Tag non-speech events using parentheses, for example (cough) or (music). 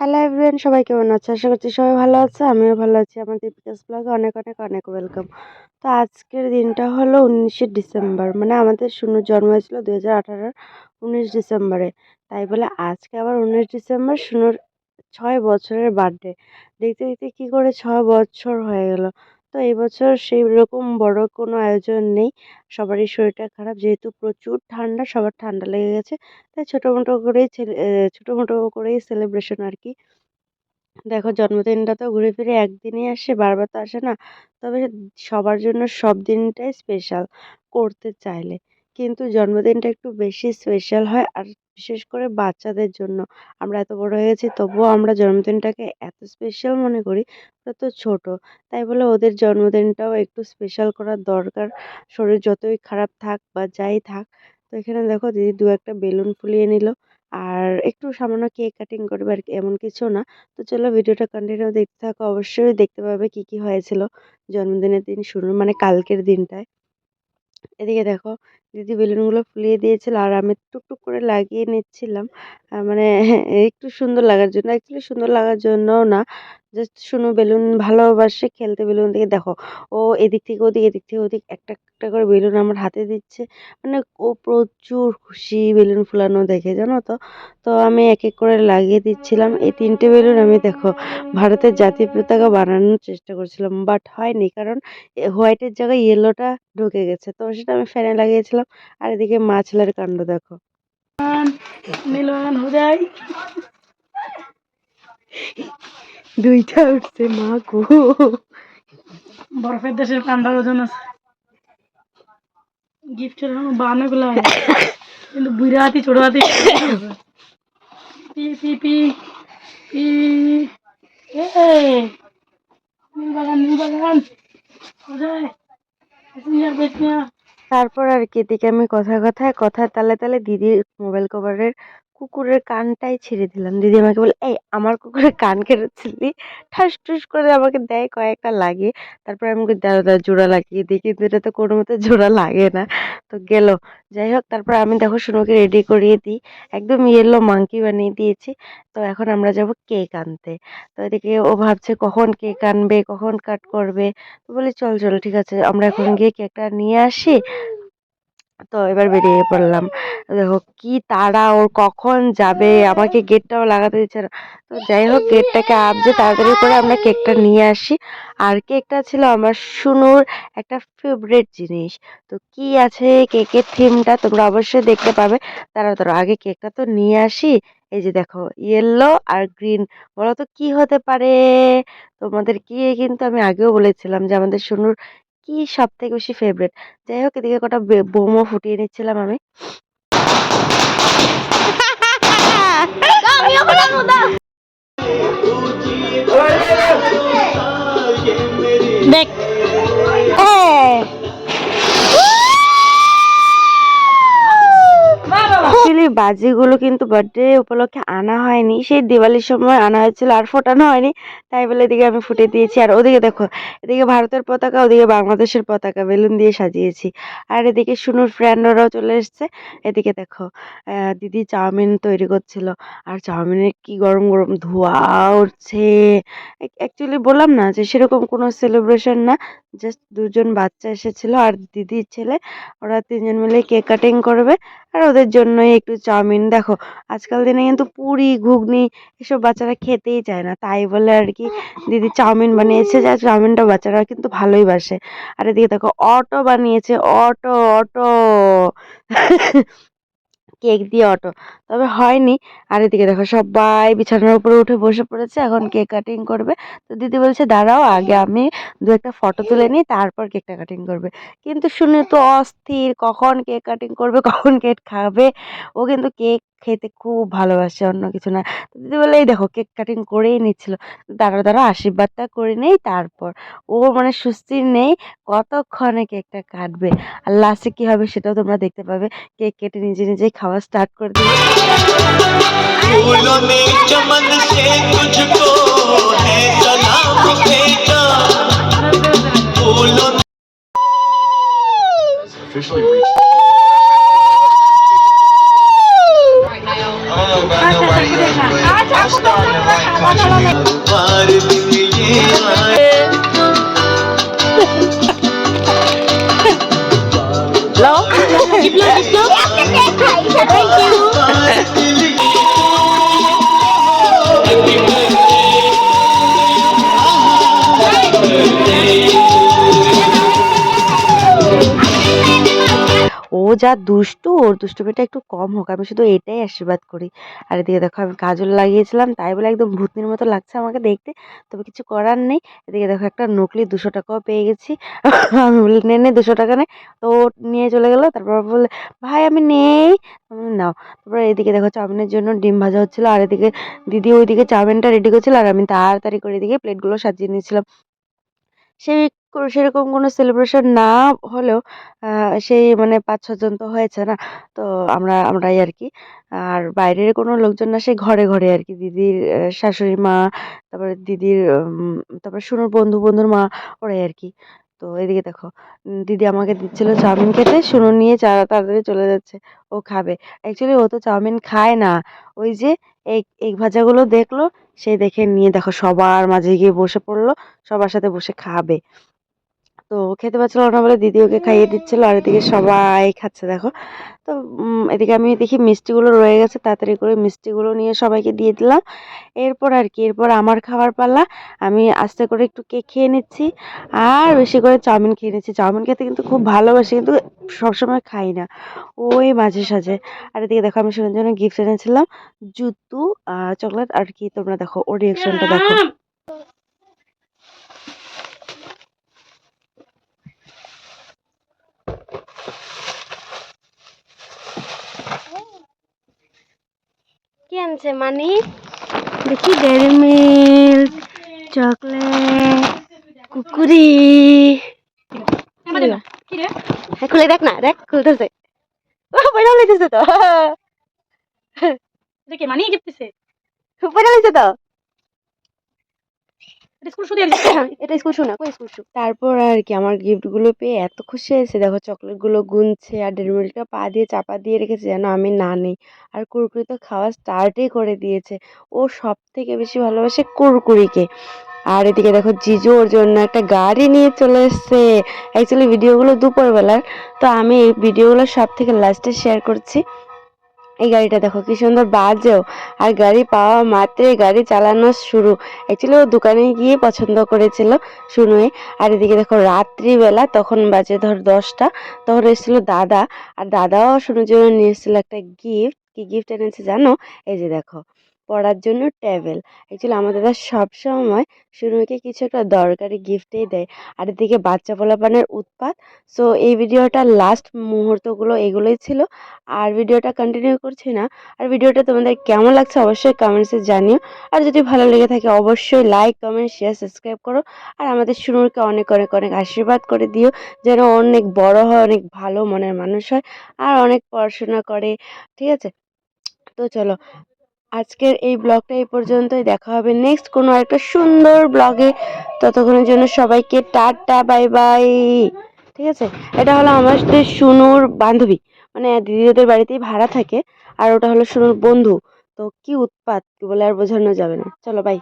Hello everyone সবাই কেমন আছে? আশা করছি সবাই ভালো আছে, আমিও ভালো আছি। আমার দীপিকাস ব্লগে অনেক অনেক অনেক ওয়েলকাম তো আজকের দিনটা হলো উনিশে ডিসেম্বর মানে আমাদের সুনুর জন্ম হয়েছিল দু হাজার আঠারোর উনিশ ডিসেম্বরে। তাই বলে আজকে আবার উনিশ ডিসেম্বর সুনুর ছয় বছরের বার্থডে দেখতে দেখতে কী করে ছয় বছর হয়ে গেল। তো এই বছর সেই রকম বড় কোনো আয়োজন নেই। সবারই শরীরটা খারাপ, যেহেতু প্রচুর ঠান্ডা, সবার ঠান্ডা লেগে গেছে। তাই ছোটো মোটো করেই ছেলে ছোটো মোটো করেই সেলিব্রেশন আর কি দেখো জন্মদিনটা তো ঘুরে ফিরে একদিনই আসে, বারবার তো আসে না। তবে সবার জন্য সব দিনটাই স্পেশাল করতে চাইলে। কিন্তু জন্মদিনটা একটু বেশি স্পেশাল হয়, আর বিশেষ করে বাচ্চাদের জন্য। আমরা এত বড় হয়ে গেছি তবুও আমরা জন্মদিনটাকে এত স্পেশাল মনে করি, ওরা তো ছোট। তাই বলে ওদের জন্মদিনটাও একটু স্পেশাল করার দরকার। শরীর যতই খারাপ থাক বা যাই থাক, তো এখানে দেখো দিদি দু একটা বেলুন ফুলিয়ে নিল। আর একটু সামান্য কেক কাটিং করবে আর এমন কিছু না। তো চলো ভিডিওটা কন্টিনিউ দেখতে থাকো। অবশ্যই দেখতে পাবে কি কি হয়েছিল জন্মদিনের দিন শুরু মানে কালকের দিনটায়। এদিকে দেখো দিদি বেলুনগুলো ফুলিয়ে দিয়েছিল আর আমি টুকটুক করে লাগিয়ে নিচ্ছিলাম। মানে একটু সুন্দর লাগার জন্য অ্যাকচুয়ালি সুন্দর লাগার জন্যও না জাস্ট শুনো বেলুন ভালোবাসে, খেলতে বেলুন দিয়ে। দেখো, ও এদিক থেকে ওদিক, এদিক থেকে ওদিক, একটা একটা করে বেলুন আমার হাতে দিচ্ছে। মানে ও প্রচুর খুশি বেলুন ফুলানো দেখে, জানো তো? তো আমি এক এক করে লাগিয়ে দিচ্ছিলাম। এই তিনটে বেলুন আমি দেখো, ভারতের জাতীয় পতাকা বানানোর চেষ্টা করছিলাম বাট হয়নি, কারণ হোয়াইটের জায়গায় ইয়েলোটা ঢুকে গেছে। তো সেটা আমি ফ্যানে লাগিয়েছিলাম। আর এদিকে মাছলার কাণ্ড দেখো। দুইটা উঠছে মা গো। বরফের দেশের পান্ডার ওজন আছে। গিফটের বাহান্নগুলো কিন্তু বুড়া হাতি ছোট হাতি পি পি পি পি নীল বাগান নীল বাগান হুদাই প্যাসেঞ্জার বেচনা তারপর আর কি এদিকে আমি কথায় কথায় কথার তালে তালে দিদির মোবাইল কভারের কুকুরের কানটাই ছিঁড়ে দিলাম। দিদি আমাকে বলে এই আমার কুকুরের কান কেটেছিলি? ঠাস ঠুস করে আমাকে দেয় কয়েকটা লাগে। তারপরে আমি বলি, দাঁড়া জোড়া লাগিয়ে দিই কিন্তু এটা তো কোনো মতে জোড়া লাগে না। তো গেল। যাই হোক তারপর আমি দেখো শুনুকে রেডি করিয়ে দিই। একদম ইয়েলো মাংকি বানিয়ে দিয়েছি। তো এখন আমরা যাব কেক আনতে। তো এদিকে ও ভাবছে কখন কেক আনবে? কখন কাট করবে? তো বলি চল চল ঠিক আছে। আমরা এখন গিয়ে কেকটা নিয়ে আসি। তো এবার বেরিয়ে পড়লাম। দেখো কি তারা, ওর কখন যাবে, আমাকে গেটটাও লাগাতে দিচ্ছে না। তো যাই হোক গেটটাকে আবজে তাড়াতাড়ি করে আমরা কেকটা নিয়ে আসি। আর কেকটা ছিল আমার শুনুর একটা ফেভারিট জিনিস। তো কি আছে কেকের থিমটা তোমরা অবশ্যই দেখতে পাবে। তারা তারা আগে কেকটা তো নিয়ে আসি। এই যে দেখো ইয়েলো আর গ্রিন বলো তো কি হতে পারে? তোমাদের কি, কিন্তু আমি আগেও বলেছিলাম যে আমাদের শুনুর কি সব থেকে বেশি ফেভারেট যাই হোক এদিকে কটা বোমো ফুটিয়ে নিচ্ছিলাম আমি। দেখ বাজিগুলো কিন্তু বার্থডে উপলক্ষে আনা হয়নি। সেই দিওয়ালির সময় আনা হয়েছিল আর ফোটানো হয়নি। তাই বলে এদিকে আমি ফুটে দিয়েছি। আর ওদিকে দেখো, এদিকে ভারতের পতাকা, ওদিকে বাংলাদেশের পতাকা, বেলুন দিয়ে সাজিয়েছি। আর এদিকে শুনুর ফ্রেন্ডরাও চলে এসছে। এদিকে দেখো দিদি চাউমিন তৈরি করছিল। আর চাউমিনের কি গরম গরম ধোঁয়া উঠছে। অ্যাকচুয়ালি বললাম না যে সেরকম কোনো সেলিব্রেশন না। জাস্ট দুজন বাচ্চা এসেছিল আর দিদির ছেলে। ওরা তিনজন মিলে কেক কাটিং করবে। আর ওদের জন্যই একটু চাউমিন দেখো, আজকাল দিনে কিন্তু পুরি, ঘুগনি এসব বাচ্চারা খেতেই চায় না। তাই বলে আর কি দিদি চাউমিন বানিয়েছে, যা চাউমিনটা বাচ্চারা কিন্তু ভালোই বাসে। আর এদিকে দেখো, অটো বানিয়েছে, অটো অটো। কেক দিয়ে অটো। তবে হয়নি। আর এদিকে দেখো সবাই বিছানার উপরে উঠে বসে পড়েছে, এখন কেক কাটিং করবে। তো দিদি বলছে, দাঁড়াও, আগে আমি দু একটা ফটো তুলে নিই, তারপর কেকটা কাটিং করবে। কিন্তু শুনে তো অস্থির, কখন কেক কাটিং করবে, কখন কেক খাবে। ও কিন্তু কেক খেতে খুব ভালোবাসে অন্য কিছু না। দিদি বলে এই দেখো কেক কাটিং করেই নিচ্ছিল। দাঁড়া তারা আশীর্বাদটা করে নেই তারপর ও মানে সুস্থির নেই কতক্ষণে কেকটা কাটবে? আর লাস্টে কী হবে সেটাও তোমরা দেখতে পাবে। কেক কেটে নিজে নিজেই খাওয়া স্টার্ট করে দিবে officially reached যা দুষ্টু, ওর দুষ্টুমিটা একটু কম হোক, আমি শুধু এটাই আশীর্বাদ করি। আর এদিকে দেখো, আমি কাজল লাগিয়েছিলাম, তাই বলে একদম ভূতনির মতো লাগছে আমাকে দেখতে, তবে কিছু করার নেই। এদিকে দেখো, একটা নকলি দুশো টাকাও পেয়ে গেছি। আমি বলি নে নে, দুশো টাকা নে। তো নিয়ে চলে গেলো, তারপর বলে ভাই, আমি নেই। নাও। তারপর এদিকে দেখো, চাউমিনের জন্য ডিম ভাজা হচ্ছিল, আর এদিকে দিদি ওইদিকে চাউমিনটা রেডি করছিল, আর আমি তাড়াতাড়ি করে এদিকে প্লেটগুলো সাজিয়ে নিয়েছিলাম। সেই সেরকম কোনো সেলিব্রেশন না হলেও সেই মানে পাঁচ ছজন তো হয়েছে না। তো আমরা, আমরাই আর কি আর বাইরের কোনো লোকজন না সেই ঘরে ঘরে আর কি দিদির শাশুড়ি মা, তারপরে দিদির তারপরে শুনুর বন্ধু বন্ধুর মা, ওরাই আর কি তো এদিকে দেখো দিদি আমাকে দিচ্ছিল চাউমিন খেতে শুনু নিয়ে চা- তাড়াতাড়ি চলে যাচ্ছে, ও খাবে। অ্যাকচুয়ালি ও তো চাউমিন খায় না। ওই যে এই এগ ভাজাগুলো দেখল সেই দেখে নিয়ে দেখো সবার মাঝে গিয়ে বসে পড়ল, সবার সাথে বসে খাবে। তো খেতে পারছিল না বলে দিদি ওকে খাইয়ে দিচ্ছিল আর এদিকে সবাই খাচ্ছে দেখো। তো এদিকে আমি দেখি মিষ্টিগুলো রয়ে গেছে তাড়াতাড়ি করে মিষ্টিগুলো নিয়ে সবাইকে দিয়ে দিলাম। এরপর আর কি এরপর আমার খাবার পালা আমি আস্তে করে একটু কেক খেয়ে নিচ্ছি আর বেশি করে চাউমিন খেয়ে নিচ্ছি। চাউমিন খেতে কিন্তু খুব ভালোবাসি কিন্তু সবসময় খাই না। ওই মাঝে সাঝে। আর এদিকে দেখো আমি শোনার জন্য গিফট এনেছিলাম জুতু চকলেট। আর কি তোমরা দেখো ওর রিয়াকশনটা দেখো কি আনছে মানি? দেখি ডেয়ারি মিল্ক চকলেট কুকুরি। হ্যাঁ, খুলে দেখ না দেখ খুলতেছে। পয়সা লইতেছে তো। এটা কে মানিয়ে গিফটেছে পয়সা লইছে তো? (coughs) তারপর আর কি, আমার গিফটগুলো পেয়ে এত খুশি হয়েছে। দেখো চকলেটগুলো গুনছে আর ডেয়ারি মিল্কটা পা দিয়ে চাপা দিয়ে রেখেছে যেন আমি না নেই। আর কুরকুরি তো খাওয়া স্টার্টই করে দিয়েছে। ও সব থেকে বেশি ভালোবাসে কুরকুরিকে। আর এদিকে দেখো, জিজু ওর জন্য একটা গাড়ি নিয়ে চলে এসছে। অ্যাকচুয়ালি ভিডিওগুলো দুপুরবেলার। তো আমি এই ভিডিওগুলো সব থেকে লাস্টে শেয়ার করছি। এই গাড়িটা দেখো, কি সুন্দর বাজেও। আর গাড়ি পাওয়া মাত্রে গাড়ি চালানো শুরু। অ্যাকচুয়ালি ও দোকানে গিয়ে পছন্দ করেছিল শুনুয়ে। আর এদিকে দেখো, রাত্রিবেলা তখন বাজে ধর দশটা, তখন এসেছিল দাদা। আর দাদাও শুনুর জন্য নিয়ে এসেছিল একটা গিফট কি গিফট এনেছে জানো? এই যে দেখো। পড়ার জন্য টেবিল অ্যাকচুয়ালি আমার দাদা সবসময় শুনুকে কিছু একটা দরকারি গিফটেই দেয়। আর এদিকে বাচ্চা পোলাপানের উৎপাত। সো এই ভিডিওটার লাস্ট মুহূর্তগুলো এগুলোই ছিল। আর ভিডিওটা কন্টিনিউ করছি না। আর ভিডিওটা তোমাদের কেমন লাগছে অবশ্যই কমেন্টসে জানিও। আর যদি ভালো লেগে থাকে অবশ্যই লাইক কমেন্ট শেয়ার সাবস্ক্রাইব করো। আর আমাদের শুনুরকে অনেক অনেক অনেক আশীর্বাদ করে দিও। যেন অনেক বড় হয়, অনেক ভালো মনের মানুষ হয়। আর অনেক পড়াশোনা করে। ঠিক আছে? তো চলো আজকের এই ব্লগটা এই পর্যন্তই। দেখা হবে নেক্সট কোনো একটা সুন্দর ব্লগে। ততক্ষণের জন্য সবাইকে টাটা বাই বাই ঠিক আছে? এটা হলো আমাদের সুনুর বান্ধবী। মানে দিদিদের বাড়িতেই ভাড়া থাকে। আর ওটা হলো সুনুর বন্ধু। তো কি উৎপাত বলে আর বোঝানো যাবে না। চলো বাই